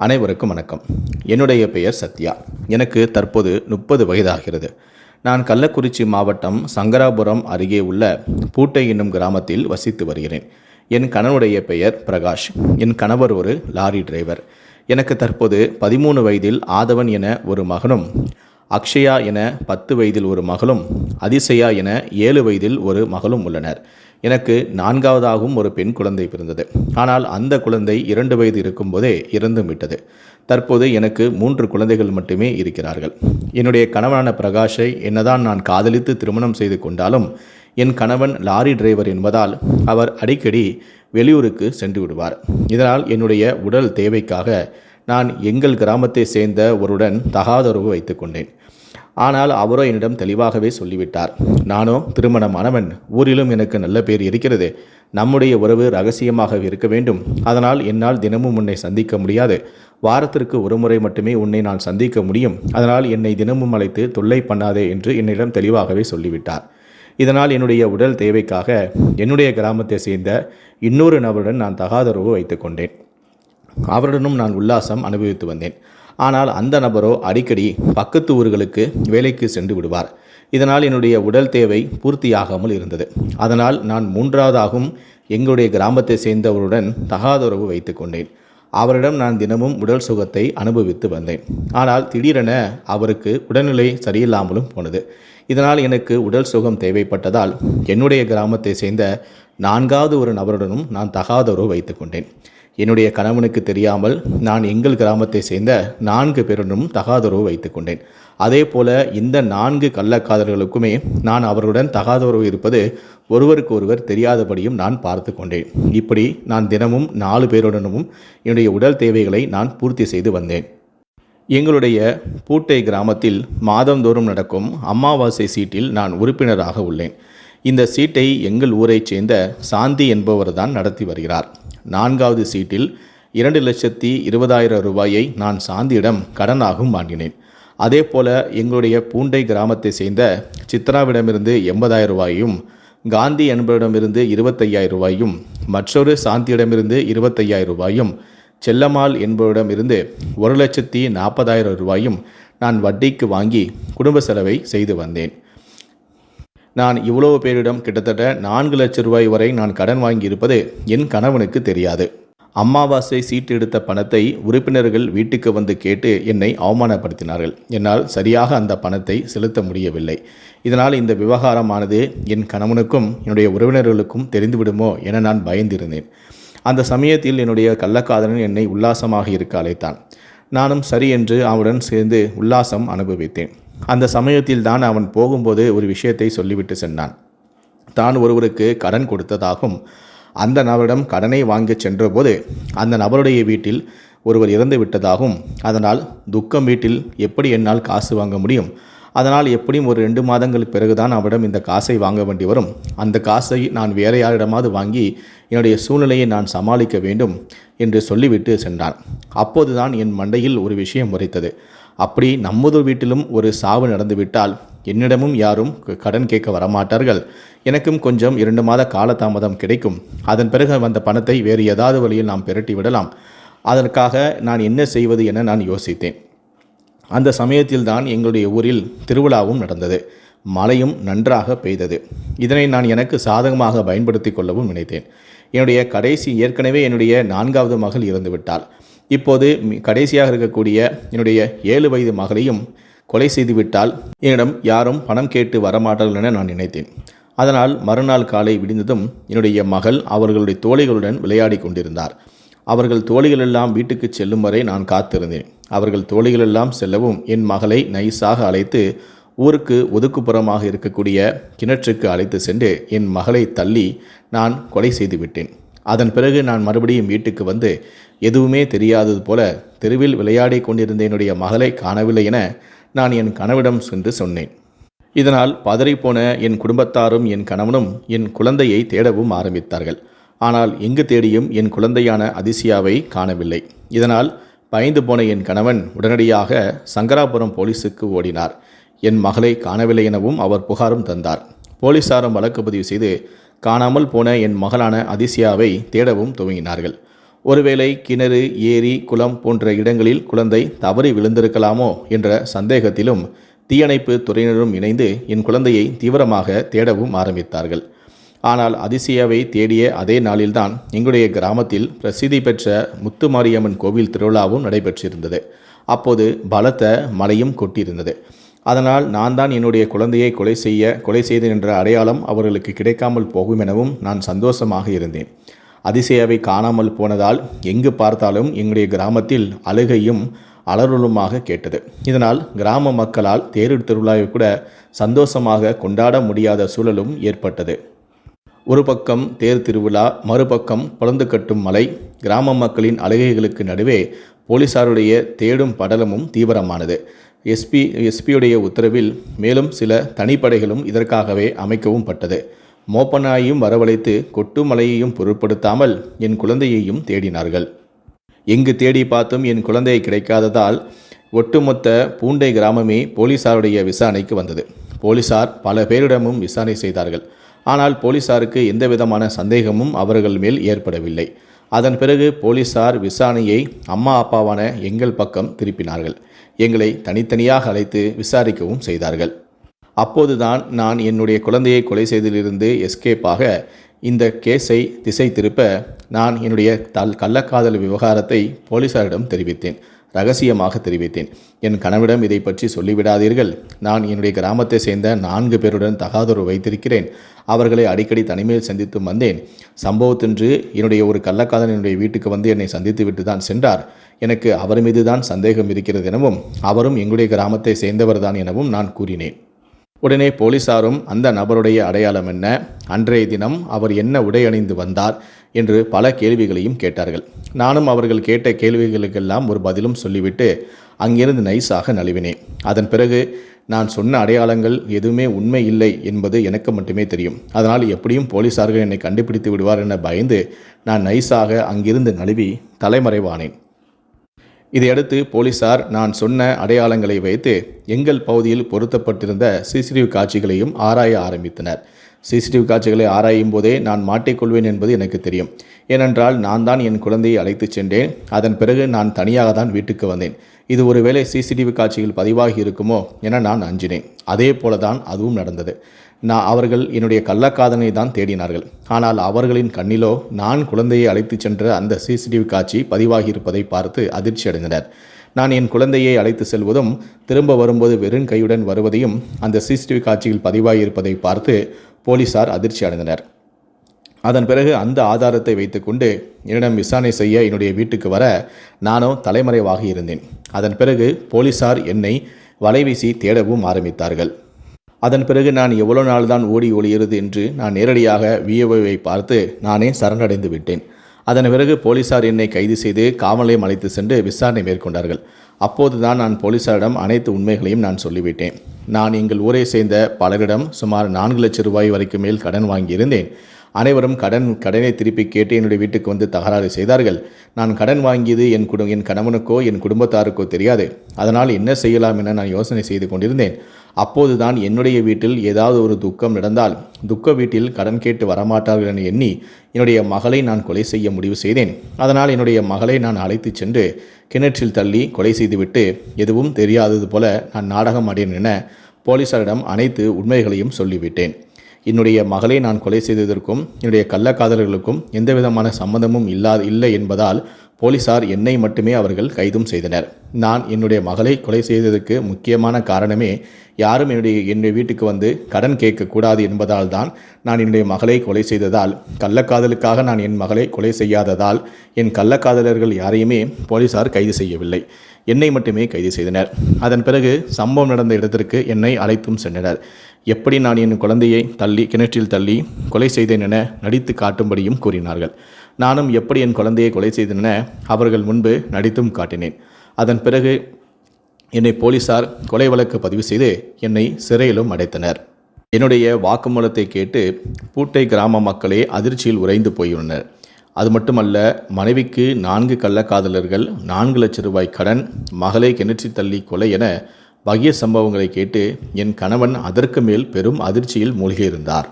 அனைவருக்கும் வணக்கம். என்னுடைய பெயர் சத்யா. எனக்கு தற்போது முப்பது வயதாகிறது. நான் கள்ளக்குறிச்சி மாவட்டம் சங்கராபுரம் அருகே உள்ள பூட்டை என்னும் கிராமத்தில் வசித்து வருகிறேன். என் கணவனுடைய பெயர் பிரகாஷ். என் கணவர் ஒரு லாரி டிரைவர். எனக்கு தற்போது பதிமூணு வயதில் ஆதவன் என ஒரு மகனும் அக்ஷயா என பத்து வயதில் ஒரு மகளும் அதிசயா என ஏழு வயதில் ஒரு மகளும் உள்ளனர். எனக்கு நான்காவதாகவும் ஒரு பெண் குழந்தை பிறந்தது. ஆனால் அந்த குழந்தை இரண்டு வயது இருக்கும்போதே இறந்தும் விட்டது. தற்போது எனக்கு மூன்று குழந்தைகள் மட்டுமே இருக்கிறார்கள். என்னுடைய கணவனான பிரகாஷை என்னதான் நான் காதலித்து திருமணம் செய்து கொண்டாலும் என் கணவன் லாரி டிரைவர் என்பதால் அவர் அடிக்கடி வெளியூருக்கு சென்று விடுவார். இதனால் என்னுடைய உடல் தேவைக்காக நான் எங்கள் கிராமத்தை சேர்ந்த ஒருடன் தகாதரவு வைத்துக்கொண்டேன் ஆனால் அவரோ என்னிடம் தெளிவாகவே சொல்லிவிட்டார். நானோ திருமணமானவன் ஊரிலும் எனக்கு நல்ல பேர் இருக்கிறது. நம்முடைய உறவு ரகசியமாக இருக்க வேண்டும். அதனால் என்னால் தினமும் உன்னை சந்திக்க முடியாது. வாரத்திற்கு ஒரு முறை மட்டுமே உன்னை நான் சந்திக்க முடியும். அதனால் என்னை தினமும் அழைத்து தொல்லை பண்ணாதே என்று என்னிடம் தெளிவாகவே சொல்லிவிட்டார். இதனால் என்னுடைய உடல் தேவைக்காக என்னுடைய கிராமத்தை சேர்ந்த இன்னொரு நபருடன் நான் தகாதரவு வைத்துக்கொண்டேன் அவருடனும் நான் உல்லாசம் அனுபவித்து வந்தேன். ஆனால் அந்த நபரோ அடிக்கடி பக்கத்து ஊர்களுக்கு வேலைக்கு சென்று விடுவார். இதனால் என்னுடைய உடல் தேவை பூர்த்தியாகாமல் இருந்தது. அதனால் நான் மூன்றாவதாகவும் எங்களுடைய கிராமத்தை சேர்ந்தவருடன் தகாதுறவு வைத்து கொண்டேன். அவரிடம் நான் தினமும் உடல் சுகத்தை அனுபவித்து வந்தேன். ஆனால் திடீரென அவருக்கு உடல்நிலை சரியில்லாமலும் போனது. இதனால் எனக்கு உடல் சுகம் தேவைப்பட்டதால் என்னுடைய கிராமத்தை சேர்ந்த நான்காவது ஒரு நபருடனும் நான் தகாதுறவு வைத்து கொண்டேன். என்னுடைய கணவனுக்கு தெரியாமல் நான் எங்கள் கிராமத்தை சேர்ந்த நான்கு பேருடனும் தகாதுறவு வைத்து கொண்டேன். அதே போல இந்த நான்கு கள்ளக்காதல்களுக்குமே நான் அவர்களுடன் தகாதுறவு இருப்பது ஒருவருக்கு ஒருவர் தெரியாதபடியும் நான் பார்த்து கொண்டேன். இப்படி நான் தினமும் நாலு பேருடனும் என்னுடைய உடல் தேவைகளை நான் பூர்த்தி செய்து வந்தேன். எங்களுடைய பூட்டை கிராமத்தில் மாதந்தோறும் நடக்கும் அமாவாசை சீட்டில் நான் உறுப்பினராக உள்ளேன். இந்த சீட்டை எங்கள் ஊரைச் சேர்ந்த சாந்தி என்பவர் தான் நடத்தி வருகிறார். நான்காவது சீட்டில் இரண்டு லட்சத்தி இருபதாயிரம் ரூபாயை நான் சாந்தியிடம் கடனாகவும் வாங்கினேன். அதே போல எங்களுடைய பூண்டை கிராமத்தை சேர்ந்த சித்ராவிடமிருந்து எண்பதாயிரம் ரூபாயும் காந்தி என்பவரிடமிருந்து இருபத்தையாயிரம் ரூபாயும் மற்றொரு சாந்தியிடமிருந்து இருபத்தையாயிரம் ரூபாயும் செல்லம்மாள் என்பவரிடமிருந்து ஒரு லட்சத்தி நாற்பதாயிரம் ரூபாயும் நான் வட்டிக்கு வாங்கி குடும்ப செலவை செய்து வந்தேன். நான் இவ்வளவு பேரிடம் கிட்டத்தட்ட நான்கு லட்ச ரூபாய் வரை நான் கடன் வாங்கியிருப்பது என் கணவனுக்கு தெரியாது. அம்மாவாசை சீட்டு எடுத்த பணத்தை உறுப்பினர்கள் வீட்டுக்கு வந்து கேட்டு என்னை அவமானப்படுத்தினார்கள். என்னால் சரியாக அந்த பணத்தை செலுத்த முடியவில்லை. இதனால் இந்த விவகாரமானது என் கணவனுக்கும் என்னுடைய உறவினர்களுக்கும் தெரிந்துவிடுமோ என நான் பயந்திருந்தேன். அந்த சமயத்தில் என்னுடைய கள்ளக்காதலன் என்னை உல்லாசமாக இருக்க அழைத்தான். நானும் சரி என்று அவனுடன் சேர்ந்து உல்லாசம் அனுபவித்தேன். அந்த சமயத்தில் தான் அவன் போகும்போது ஒரு விஷயத்தை சொல்லிவிட்டு சென்றான். தான் ஒருவருக்கு கடன் கொடுத்ததாகவும் அந்த நபரிடம் கடனை வாங்கி சென்றபோது அந்த நபருடைய வீட்டில் ஒருவர் இறந்து விட்டதாகவும் அதனால் துக்கம் வீட்டில் எப்படி என்னால் காசு வாங்க முடியும்? அதனால் எப்படியும் ஒரு ரெண்டு மாதங்களுக்கு பிறகுதான் அவரிடம் இந்த காசை வாங்க வேண்டி வரும். அந்த காசை நான் வேற யாரிடமாவது வாங்கி என்னுடைய சூழ்நிலையை நான் சமாளிக்க வேண்டும் என்று சொல்லிவிட்டு சென்றான். அப்போதுதான் என் மண்டையில் ஒரு விஷயம் உரைத்தது. அப்படி நமது வீட்டிலும் ஒரு சாவு நடந்துவிட்டால் என்னிடமும் யாரும் கடன் கேட்க வரமாட்டார்கள். எனக்கும் கொஞ்சம் இரண்டு மாத காலதாமதம் கிடைக்கும். அதன் பிறகு வந்த பணத்தை வேறு ஏதாவது வழியில் நாம் பெரட்டி விடலாம். அதற்காக நான் என்ன செய்வது என நான் யோசித்தேன். அந்த சமயத்தில் தான் எங்களுடைய ஊரில் திருவிழாவும் நடந்தது. மழையும் நன்றாக பெய்தது. இதனை நான் எனக்கு சாதகமாக பயன்படுத்தி கொள்ளவும் நினைத்தேன். என்னுடைய கடைசி ஏற்கனவே என்னுடைய நான்காவது மகள் இறந்துவிட்டாள். இப்போது கடைசியாக இருக்கக்கூடிய என்னுடைய ஏழு வயது மகளையும் கொலை செய்துவிட்டால் என்னிடம் யாரும் பணம் கேட்டு வரமாட்டார்கள் என நான் நினைத்தேன். அதனால் மறுநாள் காலை விடிந்ததும் என்னுடைய மகள் அவர்களுடைய தோழிகளுடன் விளையாடி கொண்டிருந்தார். அவர்கள் தோழிகளெல்லாம் வீட்டுக்கு செல்லும் வரை நான் காத்திருந்தேன். அவர்கள் தோழிகளெல்லாம் செல்லவும் என் மகளை நைஸாக அழைத்து ஊருக்கு ஒதுக்குப்புறமாக இருக்கக்கூடிய கிணற்றுக்கு அழைத்து சென்று என் மகளை தள்ளி நான் கொலை செய்து விட்டேன் அதன் பிறகு நான் மறுபடியும் வீட்டுக்கு வந்து எதுவுமே தெரியாதது போல தெருவில் விளையாடி கொண்டிருந்த என்னுடைய மகளை காணவில்லை என நான் என் கணவிடம் சென்று சொன்னேன். இதனால் பதறிப்போன என் குடும்பத்தாரும் என் கணவனும் என் குழந்தையை தேடவும் ஆரம்பித்தார்கள். ஆனால் எங்கு தேடியும் என் குழந்தையான அதிசயாவை காணவில்லை. இதனால் பயந்து போன என் கணவன் உடனடியாக சங்கராபுரம் போலீஸுக்கு ஓடினார். என் மகளை காணவில்லை எனவும் அவர் புகாரும் தந்தார். போலீசாரும் வழக்கு பதிவு செய்து காணாமல் போன என் மகளான அதிசயாவை தேடவும் துவங்கினார்கள். ஒருவேளை கிணறு ஏரி குளம் போன்ற இடங்களில் குழந்தை தவறி விழுந்திருக்கலாமோ என்ற சந்தேகத்திலும் தீயணைப்பு துறையினரும் இணைந்து என் குழந்தையை தீவிரமாக தேடவும் ஆரம்பித்தார்கள். ஆனால் அதிசயாவை தேடிய அதே நாளில்தான் எங்களுடைய கிராமத்தில் பிரசித்தி பெற்ற முத்துமாரியம்மன் கோவில் திருவிழாவும் நடைபெற்றிருந்தது. அப்போது பலத்த மழையும் கொட்டியிருந்தது. அதனால் நான் தான் என்னுடைய குழந்தையை கொலை செய்ய கொலை செய்தேன் என்ற அடையாளம் அவர்களுக்கு கிடைக்காமல் போகும் எனவும் நான் சந்தோஷமாக இருந்தேன். அதிசயாவை காணாமல் போனதால் எங்கு பார்த்தாலும் எங்களுடைய கிராமத்தில் அழுகையும் அலறலுமாக கேட்டது. இதனால் கிராம மக்களால் தேர் திருவிழாவை கூட சந்தோஷமாக கொண்டாட முடியாத சூழலும் ஏற்பட்டது. ஒரு பக்கம் தேர் திருவிழா மறுபக்கம் குழந்து கட்டும் மலை கிராம மக்களின் அழுகைகளுக்கு நடுவே போலீசாருடைய தேடும் படலமும் தீவிரமானது. எஸ்பி எஸ்பியுடைய உத்தரவில் மேலும் சில தனிப்படைகளும் இதற்காகவே அமைக்கவும் பட்டது. மோப்பனாயையும் வரவழைத்து கொட்டு மலையையும் பொருட்படுத்தாமல் என் குழந்தையையும் தேடினார்கள். எங்கு தேடி பார்த்தும் என் குழந்தை கிடைக்காததால் ஒட்டுமொத்த பூண்டை கிராமமே போலீசாருடைய விசாரணைக்கு வந்தது. போலீசார் பல பேரிடமும் விசாரணை செய்தார்கள். ஆனால் போலீசாருக்கு எந்த விதமான சந்தேகமும் அவர்கள் மேல் ஏற்படவில்லை. அதன் பிறகு போலீசார் விசாரணையை அம்மா அப்பாவான எங்கள் பக்கம் திருப்பினார்கள். எங்களை தனித்தனியாக அழைத்து விசாரிக்கவும் செய்தார்கள். அப்போதுதான் நான் என்னுடைய குழந்தையை கொலை செய்ததிலிருந்து எஸ்கேப்பாக இந்த கேஸை திசை திருப்ப நான் என்னுடைய தல் கள்ளக்காதல் விவகாரத்தை போலீசாரிடம் தெரிவித்தேன். ரகசியமாக தெரிவித்தேன். என் கணவிடம் இதை பற்றி சொல்லிவிடாதீர்கள். நான் என்னுடைய கிராமத்தை சேர்ந்த நான்கு பேருடன் தகாதொரு வைத்திருக்கிறேன். அவர்களை அடிக்கடி தனிமையில் சந்தித்து வந்தேன். சம்பவத்தின்று என்னுடைய ஒரு கள்ளக்காதல் என்னுடைய வீட்டுக்கு வந்து என்னை சந்தித்து விட்டு தான் சென்றார். எனக்கு அவர் மீது தான் சந்தேகம் இருக்கிறது எனவும் அவரும் எங்களுடைய கிராமத்தை சேர்ந்தவர்தான் எனவும் நான் கூறினேன். உடனே போலீசாரும் அந்த நபருடைய அடையாளம் என்ன? அன்றைய தினம் அவர் என்ன உடை அணிந்து வந்தார்? என்று பல கேள்விகளையும் கேட்டார்கள். நானும் அவர்கள் கேட்ட கேள்விகளுக்கெல்லாம் ஒரு பதிலும் சொல்லிவிட்டு அங்கிருந்து நைஸாக நழுவினேன். அதன் பிறகு நான் சொன்ன அடையாளங்கள் எதுவுமே உண்மை இல்லை என்பது எனக்கு மட்டுமே தெரியும். அதனால் எப்படியும் போலீசார்கள் என்னை கண்டுபிடித்து விடுவார் என பயந்து நான் நைஸாக அங்கிருந்து நழுவி தலைமறைவானேன். இதையடுத்து போலீசார் நான் சொன்ன அடையாளங்களை வைத்து எங்கள் பகுதியில் பொருத்தப்பட்டிருந்த சிசிடிவி காட்சிகளையும் ஆராய ஆரம்பித்தனர். சிசிடிவி காட்சிகளை ஆராயும் போதே நான் மாட்டிக்கொள்வேன் என்பது எனக்கு தெரியும். ஏனென்றால் நான் தான் என் குழந்தையை அழைத்துச் சென்றேன். அதன் பிறகு நான் தனியாக தான் வீட்டுக்கு வந்தேன். இது ஒருவேளை சிசிடிவி காட்சிகள் பதிவாகி இருக்குமோ என நான் அஞ்சினேன். அதே போல தான் அதுவும் நடந்தது. நான் அவர்கள் என்னுடைய கள்ளக்காதனை தான் தேடினார்கள். ஆனால் அவர்களின் கண்ணிலோ நான் குழந்தையை அழைத்துச் சென்ற அந்த சிசிடிவி காட்சி பதிவாகி இருப்பதை பார்த்து அதிர்ச்சி அடைந்தனர் நான் என் குழந்தையை அழைத்து செல்வதும் திரும்ப வரும்போது வெறும் கையுடன் வருவதையும் அந்த சிசிடிவி காட்சியில் பதிவாகி இருப்பதை பார்த்து போலீசார் அதிர்ச்சி அடைந்தனர் அதன் பிறகு அந்த ஆதாரத்தை வைத்துக்கொண்டு என்னிடம் விசாரணை செய்ய என்னுடைய வீட்டுக்கு வர நானும் தலைமறைவாக இருந்தேன். அதன் பிறகு போலீசார் என்னை வலைவீசி தேடவும் ஆரம்பித்தார்கள். அதன் பிறகு நான் எவ்வளோ நாள் தான் ஓடி ஒளியிறது என்று நான் நேரடியாக விஏஓவை பார்த்து நானே சரணடைந்து விட்டேன். அதன் பிறகு போலீசார் என்னை கைது செய்து காவலையும் அழைத்து சென்று விசாரணை மேற்கொண்டார்கள். அப்போதுதான் நான் போலீசாரிடம் அனைத்து உண்மைகளையும் நான் சொல்லிவிட்டேன். நான் எங்கள் ஊரை சேர்ந்த பலரிடம் சுமார் நான்கு லட்சம் ரூபாய் வரைக்கும் மேல் கடன் வாங்கியிருந்தேன். அனைவரும் கடன் கடனை திருப்பி கேட்டு என்னுடைய வீட்டுக்கு வந்து தகராறு செய்தார்கள். நான் கடன் வாங்கியது என் குடும் என் கணவனுக்கோ என் குடும்பத்தாருக்கோ தெரியாது. அதனால் என்ன செய்யலாம் என நான் யோசனை செய்து கொண்டிருந்தேன். அப்போதுதான் என்னுடைய வீட்டில் ஏதாவது ஒரு துக்கம் நடந்தால் துக்க வீட்டில் கடன் கேட்டு வரமாட்டார்கள் என எண்ணி என்னுடைய மகளை நான் கொலை செய்ய முடிவு செய்தேன். அதனால் என்னுடைய மகளை நான் அழைத்துச் சென்று கிணற்றில் தள்ளி கொலை செய்துவிட்டு எதுவும் தெரியாதது போல நான் நாடகம் ஆடினேன் என போலீசாரிடம் அனைத்து உண்மைகளையும் சொல்லிவிட்டேன். என்னுடைய மகளை நான் கொலை செய்ததற்கும் என்னுடைய கள்ளக்காதலர்களுக்கும் எந்த விதமான சம்மந்தமும் இல்லா இல்லை என்பதால் போலீசார் என்னை மட்டுமே அவர்கள் கைதும் செய்தனர். நான் என்னுடைய மகளை கொலை செய்ததற்கு முக்கியமான காரணமே யாரும் என்னுடைய என்னுடைய வீட்டுக்கு வந்து கடன் கேட்கக்கூடாது என்பதால் தான் நான் என்னுடைய மகளை கொலை செய்ததால் கள்ளக்காதலுக்காக நான் என் மகளை கொலை செய்யாததால் என் கள்ளக்காதலர்கள் யாரையுமே போலீசார் கைது செய்யவில்லை. என்னை மட்டுமே கைது செய்தனர். அதன் பிறகு சம்பவம் நடந்த இடத்திற்கு என்னை அழைத்தும் சென்றனர். எப்படி நான் என் குழந்தையை தள்ளி கிணற்றில் தள்ளி கொலை செய்தேன் என நடித்து காட்டும்படியும் கூறினார்கள். நானும் எப்படி என் குழந்தையை கொலை செய்தன அவர்கள் முன்பு நடித்தும் காட்டினேன். அதன் பிறகு என்னை போலீசார் கொலை வழக்கு பதிவு செய்து என்னை சிறையிலும் அடைத்தனர். என்னுடைய வாக்குமூலத்தை கேட்டு பூட்டை கிராம மக்களே அதிர்ச்சியில் உறைந்து போயுள்ளனர். அது மட்டுமல்ல மனைவிக்கு நான்கு கள்ளக்காதலர்கள் நான்கு லட்சம் ரூபாய் கடன் மகளை கிணற்றி தள்ளி கொலை என வகிய சம்பவங்களை கேட்டு என் கணவன் அதற்கு மேல் பெரும் அதிர்ச்சியில் மூழ்கியிருந்தார்.